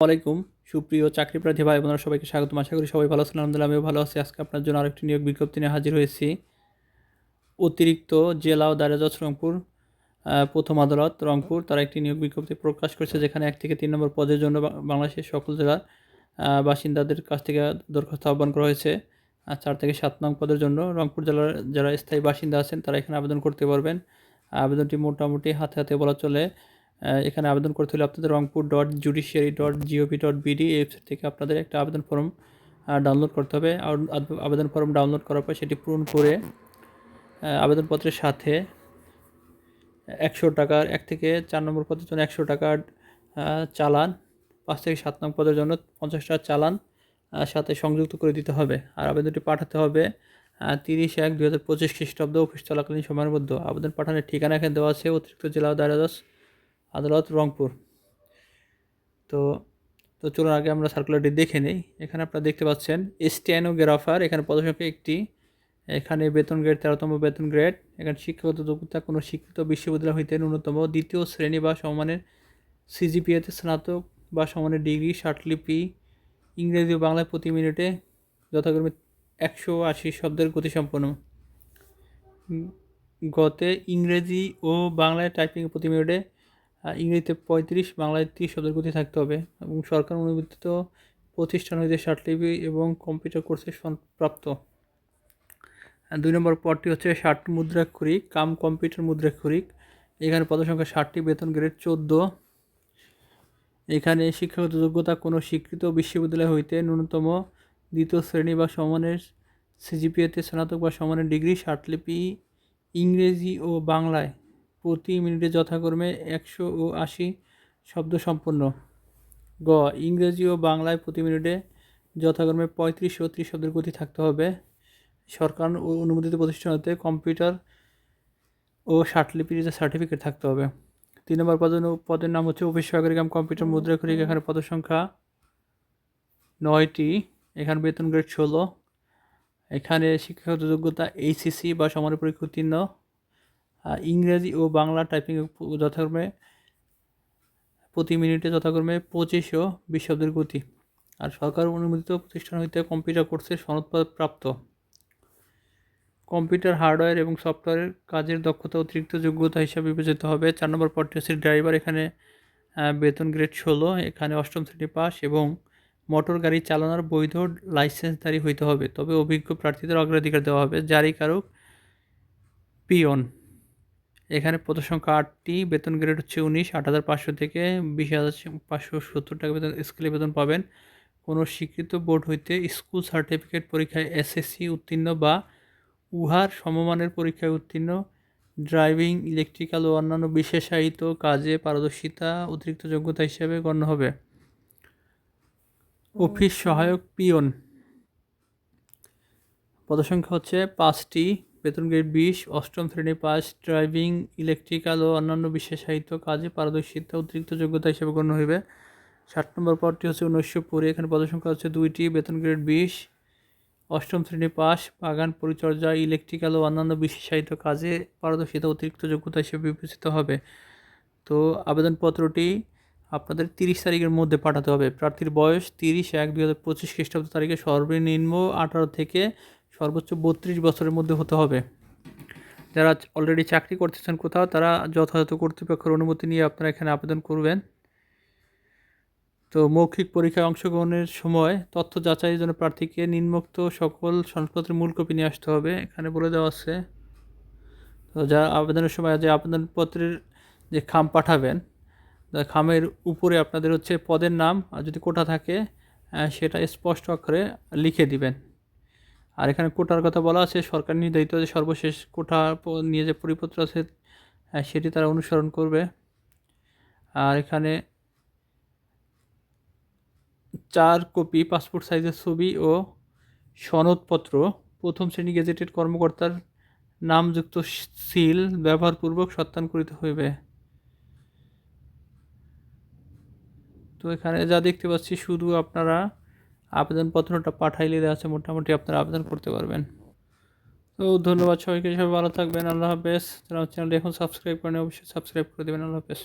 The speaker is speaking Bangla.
আলাইকুম, সুপ্রিয় চাকরি প্রার্থী ভাই বোনেরা, সবাইকে স্বাগতম। আশা করি সবাই ভালো আছেন, আলহামদুলিল্লাহ, আমিও ভালো আছি। আজকে আপনার জন্য আরেকটি নিয়োগ বিজ্ঞপ্তি নিয়ে হাজির হয়েছি। অতিরিক্ত জেলা ও দারাজজ রংপুর প্রথম আদালত রংপুর, তারা একটি নিয়োগ বিজ্ঞপ্তি প্রকাশ করেছে, যেখানে এক থেকে তিন নম্বর পদের জন্য বাংলাদেশের সকল জেলার বাসিন্দাদের কাছ থেকে দরখাস্ত আহ্বান করা হয়েছে। আর চার থেকে সাত নং পদের জন্য রংপুর জেলার যারা স্থায়ী বাসিন্দা আছেন, তারা এখানে আবেদন করতে পারবেন। আবেদনটি মোটামুটি হাতে হাতে বলা চলে। এখানে আবেদন করতে হলে আপনাদের Rangpur dot judiciary dot GOV dot BD website থেকে আপনাদের একটা আবেদন ফর্ম ডাউনলোড করতে হবে। আবেদন ফর্ম ডাউনলোড করার পর সেটি পূরণ করে আবেদনপত্রের সাথে একশো টাকার এক থেকে চার নম্বর পদের জন্য একশো টাকার চালান, পাঁচ থেকে সাত নম্বর পদের জন্য পঞ্চাশ টাকার চালান সাথে সংযুক্ত করে দিতে হবে। আর আবেদনটি পাঠাতে হবে তিরিশ এক দু হাজার পঁচিশ খ্রিস্টাব্দ অফিস চলাকালীন সময়ের মধ্যে। আবেদন পাঠানোর ঠিকানা এখানে দেওয়া আছে, অতিরিক্ত জেলা দায়রাজস আদালত রংপুর। তো তো চলুন আগে আমরা সার্কুলারটি দেখে নেই। এখানে আপনারা দেখতে পাচ্ছেন স্টেনোগ্রাফার এখানে পদসংখ্যা একটি। এখানে বেতন গ্রেড তেরোতম বেতন গ্রেড এখানে শিক্ষাগত যোগ্যতা কোনো স্বীকৃত বিশ্ববিদ্যালয় হইতে ন্যূনতম দ্বিতীয় শ্রেণি বা সমানের সিজিপিএতে স্নাতক বা সমানের ডিগ্রি ষাটলিপি ইংরেজি ও বাংলায় প্রতি মিনিটে যথাক্রমে একশো আশি শব্দের গতিসম্পন্ন। গতে ইংরেজি ও বাংলায় টাইপিং প্রতি মিনিটে ইংরেজিতে পঁয়ত্রিশ, বাংলায় তিরিশ শব্দের গতি থাকতে হবে এবং সরকার অনুমোদিত প্রতিষ্ঠান হইতে ষাটলিপি এবং কম্পিউটার কোর্সে প্রাপ্ত। দুই নম্বর পদটি হচ্ছে ষাট মুদ্রাক্ষরিক, কাম কম্পিউটার মুদ্রাক্ষরিক। এখানে পদসংখ্যা ষাটটি বেতন গ্রেড চোদ্দ। এখানে শিক্ষাগত যোগ্যতা কোনো স্বীকৃত বিশ্ববিদ্যালয় হইতে ন্যূনতম দ্বিতীয় শ্রেণি বা সমানের সিজিপিএতে স্নাতক বা সমানের ডিগ্রি ষাটলিপি ইংরেজি ও বাংলায় প্রতি মিনিটে যথাক্রমে একশো ও আশি শব্দ সম্পন্ন। গ, ইংরেজি ও বাংলায় প্রতি মিনিটে যথাক্রমে পঁয়ত্রিশ ও ত্রিশ শব্দের গতি থাকতে হবে। সরকার ও অনুমোদিত প্রতিষ্ঠান হতে কম্পিউটার ও ষাটলিপির যে সার্টিফিকেট থাকতে হবে। তিন নম্বর পদের পদের নাম হচ্ছে অফিস সহকারী কাম কম্পিউটার মুদ্রা করি এখানে পদের সংখ্যা নয়টি। এখানে বেতন গ্রেড ষোলো। এখানে শিক্ষাগত যোগ্যতা এইচএসসি বা সমান পরীক্ষা উত্তীর্ণ। ইংরেজি ও বাংলা টাইপিং যথাক্রমে প্রতি মিনিটে যথাক্রমে পঁচিশ ও বিশ শব্দের গতি। আর সরকার অনুমোদিত প্রতিষ্ঠান হইতে কম্পিউটার কোর্সের সনদপদ প্রাপ্ত। কম্পিউটার হার্ডওয়্যার এবং সফটওয়্যারের কাজের দক্ষতা অতিরিক্ত যোগ্যতা হিসাবে বিবেচিত হবে। চার নম্বর পদটি হচ্ছে ড্রাইভার এখানে বেতন গ্রেড ষোলো, এখানে অষ্টম শ্রেণি পাস এবং মোটর গাড়ি চালানোর বৈধ লাইসেন্সধারী হইতে হবে। তবে অভিজ্ঞ প্রার্থীদের অগ্রাধিকার দেওয়া হবে। জারিকারক পিয়ন। এখানে পদ সংখ্যা আটটি বেতন গ্রেড হচ্ছে উনিশ আট হাজার পাঁচশো থেকে বিশ হাজার পাঁচশো সত্তর টাকা বেতন স্কেলে বেতন পাবেন। কোনো স্বীকৃত বোর্ড হইতে স্কুল সার্টিফিকেট পরীক্ষায় এসএসসি উত্তীর্ণ বা উহার সমমানের পরীক্ষায় উত্তীর্ণ ড্রাইভিং ইলেকট্রিক্যাল ও অন্যান্য বিশেষায়িত কাজে পারদর্শিতা অতিরিক্ত যোগ্যতা হিসেবে গণ্য হবে। অফিস সহায়ক পিয়ন। পদসংখ্যা হচ্ছে পাঁচটি। বেতন গ্রেড বিশ, অষ্টম শ্রেণি পাস, ড্রাইভিং, ইলেকট্রিক্যাল ও অন্যান্য বিশেষায়িত কাজে পারদর্শিতা, অতিরিক্ত যোগ্যতা হিসেবে গণ্য হইবে। ষাট নম্বর পদটি হচ্ছে উনিশশো কুড়ি, এখানে পদসংখ্যা হচ্ছে দুইটি, বেতন গ্রেড বিশ, অষ্টম শ্রেণি পাস, বাগান পরিচর্যা, ইলেকট্রিক্যাল ও অন্যান্য বিশেষায়িত কাজে পারদর্শিতা, অতিরিক্ত যোগ্যতা হিসেবে বিবেচিত হবে। তো আবেদনপত্রটি আপনাদের তিরিশ তারিখের মধ্যে পাঠাতে হবে। প্রার্থীর বয়স তিরিশ এক দুই হাজার পঁচিশ খ্রিস্টাব্দ তারিখে সর্বনিম্ন আঠারো থেকে সর্বোচ্চ বত্রিশ বছরের মধ্যে হতে হবে। যারা অলরেডি চাকরি করতেছেন কোথাও, তারা যথাযথ কর্তৃপক্ষের অনুমতি নিয়ে আপনারা এখানে আবেদন করবেন। তো মৌখিক পরীক্ষায় অংশগ্রহণের সময় তথ্য যাচাইয়ের জন্য প্রার্থীকে নিম্নোক্ত সকল সনদপত্রের মূল কপি নিয়ে আসতে হবে। এখানে বলে দেওয়া আছে, তো যা আবেদনের সময় যে আবেদনপত্রের যে খাম পাঠাবেন খামের উপরে আপনাদের হচ্ছে পদের নাম আর যদি কোটা থাকে সেটা স্পষ্ট অক্ষরে লিখে দিবেন। আর এখানে কোটার কথা বলা আছে সরকার নির্ধারিত যে সর্বশেষ কোটা নিয়ে যে পরিপত্র আছে আহ, সেটি তারা অনুসরণ করবে। আর এখানে চার কপি পাসপোর্ট সাইজের ছবি ও সনদপত্র প্রথম শ্রেণি গেজেটেড কর্মকর্তার নামযুক্ত সিল ব্যবহারপূর্বক সত্যায়ন করিতে হইবে। তো এখানে যা দেখতে পাচ্ছি শুধু আপনারা আবেদনপত্রটা পাঠাইলে দেওয়া আছে, মোটামুটি আপনারা আবেদন করতে পারবেন। তো ধন্যবাদ সবাইকে, সবাই ভালো থাকবেন, আল্লাহ হাফেজ। যারা চ্যানেলটি এখন সাবস্ক্রাইব করেন অবশ্যই সাবস্ক্রাইব করে দেবেন, আল্লাহ হাফেজ।